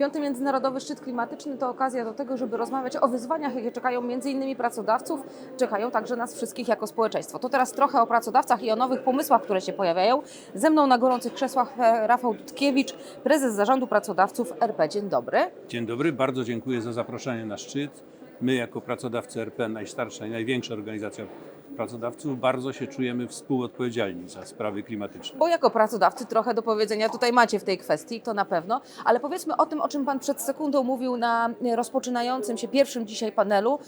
Piąty Międzynarodowy Szczyt Klimatyczny to okazja do tego, żeby rozmawiać o wyzwaniach, jakie czekają innymi pracodawców, czekają także nas wszystkich jako społeczeństwo. To teraz trochę o pracodawcach i o nowych pomysłach, które się pojawiają. Ze mną na gorących krzesłach e, Rafał Dudkiewicz, prezes Zarządu Pracodawców RP. Dzień dobry. Dzień dobry, bardzo dziękuję za zaproszenie na szczyt. My jako pracodawcy RP, najstarsza i największa organizacja pracodawców, bardzo się czujemy współodpowiedzialni za sprawy klimatyczne. Bo jako pracodawcy trochę do powiedzenia tutaj macie w tej kwestii, to na pewno, ale powiedzmy o tym, o czym Pan przed sekundą mówił na rozpoczynającym się pierwszym dzisiaj panelu.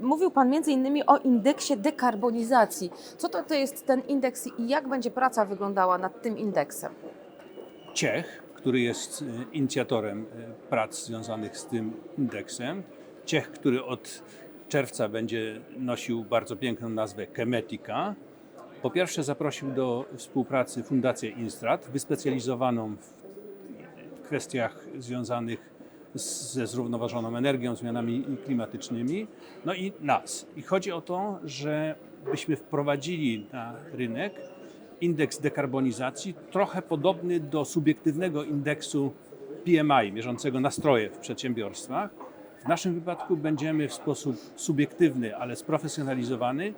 Mówił Pan między innymi o indeksie dekarbonizacji. Co to, to jest ten indeks i jak będzie praca wyglądała nad tym indeksem? Ciech, który jest y, inicjatorem y, prac związanych z tym indeksem, Ciech, który od czerwca będzie nosił bardzo piękną nazwę Chemetica, po pierwsze zaprosił do współpracy Fundację Instrat, wyspecjalizowaną w kwestiach związanych ze zrównoważoną energią, zmianami klimatycznymi, no i nas. I chodzi o to, że byśmy wprowadzili na rynek indeks dekarbonizacji, trochę podobny do subiektywnego indeksu PMI, mierzącego nastroje w przedsiębiorstwach. W naszym wypadku będziemy w sposób subiektywny, ale sprofesjonalizowany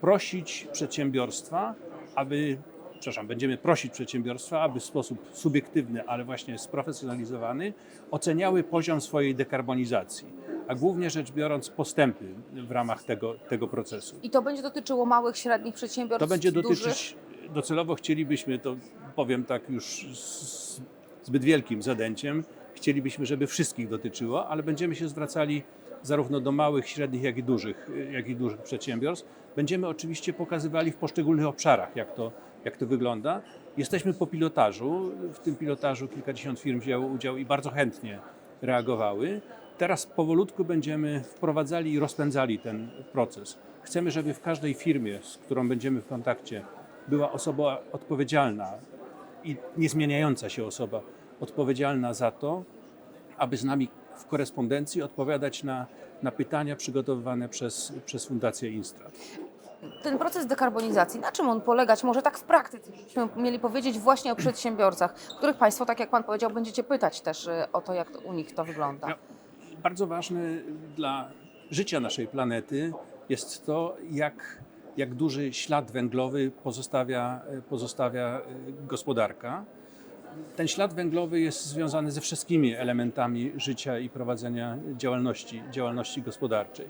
prosić przedsiębiorstwa, aby, przepraszam, będziemy prosić przedsiębiorstwa, aby w sposób subiektywny, ale właśnie sprofesjonalizowany oceniały poziom swojej dekarbonizacji, a głównie rzecz biorąc postępy w ramach tego, tego procesu. I to będzie dotyczyło małych, średnich przedsiębiorstw, To będzie dużych? dotyczyć, docelowo chcielibyśmy, to powiem tak już z zbyt wielkim zadęciem, chcielibyśmy, żeby wszystkich dotyczyło, ale będziemy się zwracali zarówno do małych, średnich, jak i dużych, jak i dużych przedsiębiorstw. Będziemy oczywiście pokazywali w poszczególnych obszarach, jak to, jak to wygląda. Jesteśmy po pilotażu. W tym pilotażu kilkadziesiąt firm wzięło udział i bardzo chętnie reagowały. Teraz powolutku będziemy wprowadzali i rozpędzali ten proces. Chcemy, żeby w każdej firmie, z którą będziemy w kontakcie, była osoba odpowiedzialna i niezmieniająca się osoba odpowiedzialna za to, aby z nami w korespondencji odpowiadać na, na pytania przygotowywane przez, przez Fundację Instrat. Ten proces dekarbonizacji, na czym on polegać może tak w praktyce, byśmy mieli powiedzieć właśnie o przedsiębiorcach, których Państwo, tak jak Pan powiedział, będziecie pytać też y, o to, jak u nich to wygląda. Ja- Bardzo ważne dla życia naszej planety jest to, jak, jak duży ślad węglowy pozostawia, pozostawia y, gospodarka. Ten ślad węglowy jest związany ze wszystkimi elementami życia i prowadzenia działalności, działalności gospodarczej.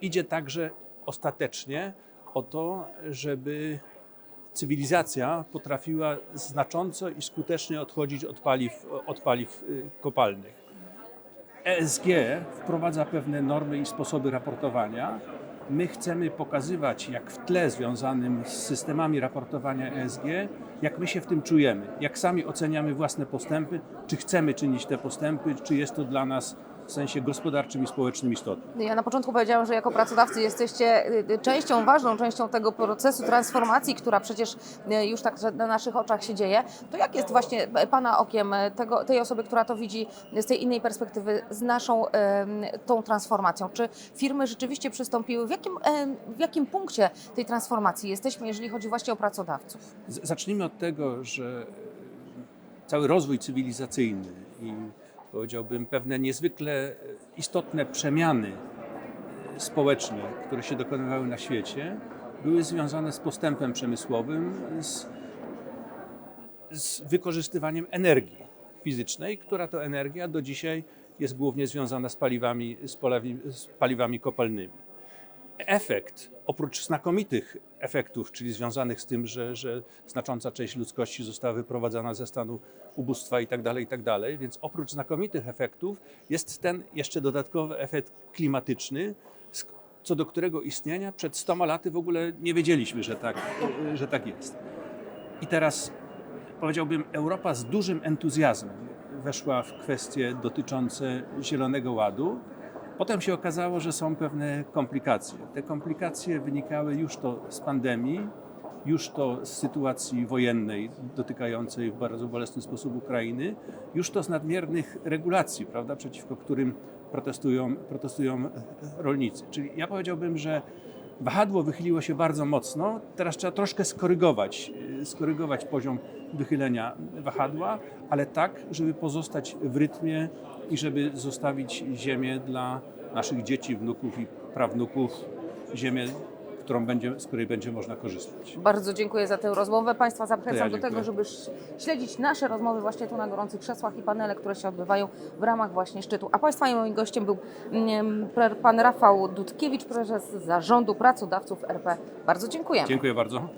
Idzie także ostatecznie o to, żeby cywilizacja potrafiła znacząco i skutecznie odchodzić od paliw, od paliw y, kopalnych. ESG wprowadza pewne normy i sposoby raportowania. My chcemy pokazywać, jak w tle związanym z systemami raportowania ESG, jak my się w tym czujemy, jak sami oceniamy własne postępy, czy chcemy czynić te postępy, czy jest to dla nas w sensie gospodarczym i społecznym istotne. Ja na początku powiedziałam, że jako pracodawcy jesteście y, y, częścią, ważną częścią tego procesu transformacji, która przecież y, już tak na naszych oczach się dzieje. To jak jest właśnie Pana okiem, tego, tej osoby, która to widzi z tej innej perspektywy, z naszą tą transformacją? Czy firmy rzeczywiście przystąpiły? W jakim, w jakim punkcie tej transformacji jesteśmy, jeżeli chodzi właśnie o pracodawców? Zacznijmy od tego, że cały rozwój cywilizacyjny i powiedziałbym pewne niezwykle istotne przemiany społeczne, które się dokonywały na świecie, były związane z postępem przemysłowym, z, z wykorzystywaniem energii fizycznej, która to energia do dzisiaj jest głównie związana z paliwami, z paliwami kopalnymi efekt, oprócz znakomitych efektów, czyli związanych z tym, że, że znacząca część ludzkości została wyprowadzana ze stanu ubóstwa i tak dalej, i tak dalej, więc oprócz znakomitych efektów jest ten jeszcze dodatkowy efekt klimatyczny, co do którego istnienia przed 100 laty w ogóle nie wiedzieliśmy, że tak, że tak jest. I teraz powiedziałbym, Europa z dużym entuzjazmem weszła w kwestie dotyczące Zielonego Ładu. Potem się okazało, że są pewne komplikacje. Te komplikacje wynikały już to z pandemii, już to z sytuacji wojennej dotykającej w bardzo bolesny sposób Ukrainy, już to z nadmiernych regulacji, prawda, przeciwko którym protestują, protestują rolnicy. Czyli ja powiedziałbym, że wahadło wychyliło się bardzo mocno, teraz trzeba troszkę skorygować y, skorygować poziom wychylenia wahadła, ale tak, żeby pozostać w rytmie i żeby zostawić ziemię dla naszych dzieci, wnuków i prawnuków, ziemię, którą będzie, z której będzie można korzystać. Bardzo dziękuję za tę rozmowę. Państwa zachęcam ja do tego, żeby śledzić nasze rozmowy właśnie tu na gorących krzesłach i panele, które się odbywają w ramach właśnie szczytu. A Państwa i moim gościem był mm, pan Rafał Dudkiewicz, prezes Zarządu Pracodawców RP. Bardzo dziękuję. Dziękuję bardzo.